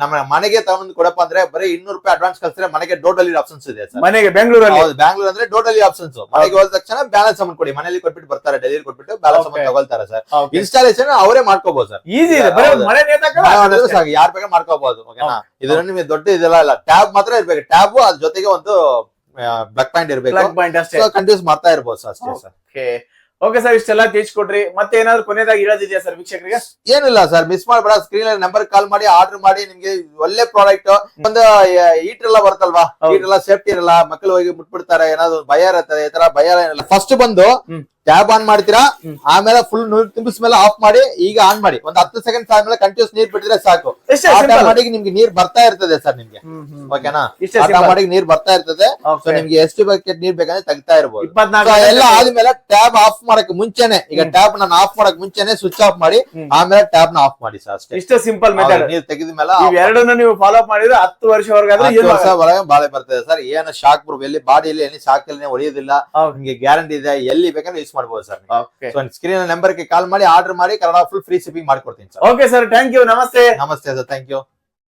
Speaker 1: ನಮ್ಮ ಮನೆಗೆ ತಗೊಂಡ್ ಕೊಡಪ್ಪ ಅಂದ್ರೆ ಬರೀ ಇನ್ನೂರು ರೂಪಾಯಿ ಅಡ್ವಾನ್ಸ್ ಕಳ್ಸಿದ್ರೆ ಮನೆಗೆ ಡೋರ್ ಡೆಲಿವರಿ ಆಪ್ಷನ್ಸ್ ಇದೆ. ಸರ್.
Speaker 2: ಮನೆಗೆ ಬೆಂಗಳೂರಲ್ಲಿ?
Speaker 1: ಹೌದು ಬ್ಯಾಂಗ್ಳೂರ್ ಅಂದ್ರೆ ಟೋಟಲಿ ಆಪ್ಷನ್ಸ್ ಮನೆಗೆ ಹೋದ ತಕ್ಷಣ ಬ್ಯಾಲೆನ್ಸ್ ಅಮೌಂಟ್ ಕೊಡಿ. ಮನೆಯಲ್ಲಿ ಕೊಟ್ಬಿಟ್ಟು ಬರ್ತಾರೆ ಡೆಲಿವರಿ ಕೊಟ್ಬಿಟ್ಟು ಬ್ಯಾಲೆನ್ಸ್ ಅಮೌಂಟ್. ತಗೊಳ್ತಾರೆ ಸರ್. ಇನ್ಸ್ಟಾಲೇಷನ್ ಅವರೇ ಮಾಡ್ಕೋಬಹುದು ಸರ್.
Speaker 2: ಈಸಿ ಇದೆ.
Speaker 1: ಸಾಕು. ಯಾರ್ ಬೇಕಾದ್ರೆ ಮಾಡ್ಕೋಬಹುದು ಓಕೆನಾ ಇದ್ರ ನಿಮಗೆ ದೊಡ್ಡ ಇದೆಲ್ಲ ಇಲ್ಲ. ಟ್ಯಾಬ್ ಮಾತ್ರ ಇರ್ಬೇಕು. ಟ್ಯಾಬ್ ಅದ್ರ ಜೊತೆಗೆ ಒಂದು ಬ್ಲಾಕ್ ಪಾಯಿಂಟ್ ಇರ್ಬೇಕು. ಕಂಟಿನ್ಯೂಸ್ ಮಾಡ್ತಾ ಇರ್ಬೋದು ಸರ್ ಅಷ್ಟೇ ಸರ್.
Speaker 2: ಓಕೆ ಸರ್ ಇಷ್ಟೆಲ್ಲ ತಿಳಿಸ್ಕೊಡ್ರಿ. ಮತ್ತೆ ಏನಾದ್ರು ಕೊನೆಯದಾಗಿ ಹೇಳೋದಿದೆಯಾ ಸರ್ ವೀಕ್ಷಕರಿಗೆ?
Speaker 1: ಏನಿಲ್ಲ ಸರ್ ಮಿಸ್ ಮಾಡ್ಬೇಡ. ಸ್ಕ್ರೀನ್ ಅಲ್ಲಿ ನಂಬರ್ ಕಾಲ್ ಮಾಡಿ ಆರ್ಡರ್ ಮಾಡಿ ನಿಮ್ಗೆ ಒಳ್ಳೆ ಪ್ರಾಡಕ್ಟ್ ಒಂದು ಈಟರ್ ಎಲ್ಲ ಬರುತ್ತಲ್ವಾ? ಹೀಟರ್ ಎಲ್ಲ ಸೇಫ್ಟಿ ಇರಲ್ಲ ಮಕ್ಕಳು ಹೋಗಿ ಮುಟ್ಬಿಡ್ತಾರೆ ಏನಾದ್ರು ಭಯ ಇರುತ್ತೆ ಈ ತರ ಭಯ ಏನಿಲ್ಲ. ಫಸ್ಟ್ ಬಂದು. ಟ್ಯಾಬ್ ಆನ್ ಮಾಡ್ತೀರಾ? ಆಮೇಲೆ ಫುಲ್ ತುಂಬಿಸ್ ಮೇಲೆ ಆಫ್ ಮಾಡಿ ಈಗ ಆನ್ ಮಾಡಿ. ಒಂದ್ ಹತ್ತು ಸೆಕೆಂಡ್ಸ್ ಆದ್ಮೇಲೆ ಕಂಟಿನ್ಯೂಸ್ ನೀರ್ ಬಿಟ್ಟಿದ್ರೆ ಸಾಕು. ನಿಮ್ಗೆ ನೀರ್ ಬರ್ತಾ ಇರ್ತದೆ ಸರ್ ನಿಮ್ಗೆ. ಓಕೆನಾ ನೀರ್ ಬರ್ತಾ ಇರ್ತದೆ. ಸೊ. ನಿಮ್ಗೆ ಎಷ್ಟು ಬಕೆಟ್ ನೀರ್ ಬೇಕಂದ್ರೆ ತೆಗ್ತಾ ಇರ್ಬೋದು. ಎಲ್ಲ ಆದ್ಮೇಲೆ ಟ್ಯಾಬ್ ಆಫ್ ಮಾಡಕ್ ಮುಂಚೆನೆ ಈಗ. ಟ್ಯಾಬ್ ನಾನು ಆಫ್ ಮಾಡಕ್ ಮುಂಚೆನೆ ಸ್ವಿಚ್ ಆಫ್ ಮಾಡಿ ಆಮೇಲೆ ಟ್ಯಾಬ್ನ ಆಫ್ ಮಾಡಿ ಸರ್ ಅಷ್ಟೇ.
Speaker 2: ಇಷ್ಟೇ ಸಿಂಪಲ್ ಮೆಥಡ್
Speaker 1: ನೀರ್ ತೆಗೆದ ಮೇಲೆ
Speaker 2: ಎರಡನ್ನ ನೀವು ಫಾಲೋ ಅಪ್ ಮಾಡಿದ್ರೆ ಹತ್ತು ವರ್ಷವರೆಗಾದ್ರೆ
Speaker 1: ಹತ್ತು
Speaker 2: ಏನು
Speaker 1: ವರ್ಷ ಒಳಗೆ ಬಾಳೆ ಬರ್ತದೆ ಸರ್. ಏನೋ ಶಾಕ್ ಬರ್ಬೋದು ಎಲ್ಲಿ ಬಾಡಿಯಲ್ಲಿ ಎಲ್ಲಿ ಶಾಕ್ ಎಲ್ಲಿ ಹೊಡೆಯೋದಿಲ್ಲ. ನಿಮ್ಗೆ ಗ್ಯಾರಂಟಿ ಇದೆ. ಎಲ್ಲಿ ಬೇಕಾದ್ರೆ ಮಾಡಬಹುದು ಸರ್ ಸ್ಕ್ರೀನ್ ನಂಬರ್ಗೆ ಕಾಲ್ ಮಾಡಿ ಆರ್ಡರ್ ಮಾಡಿ ಕನ್ನಡ ಫುಲ್ ಫ್ರೀ ಶಿಪ್ಪಿಂಗ್ ಮಾಡ್ಕೊಡ್ತೀನಿ sir.
Speaker 2: Okay sir thank you ನಮಸ್ತೆ.
Speaker 1: ನಮಸ್ತೆ ಸರ್. Thank you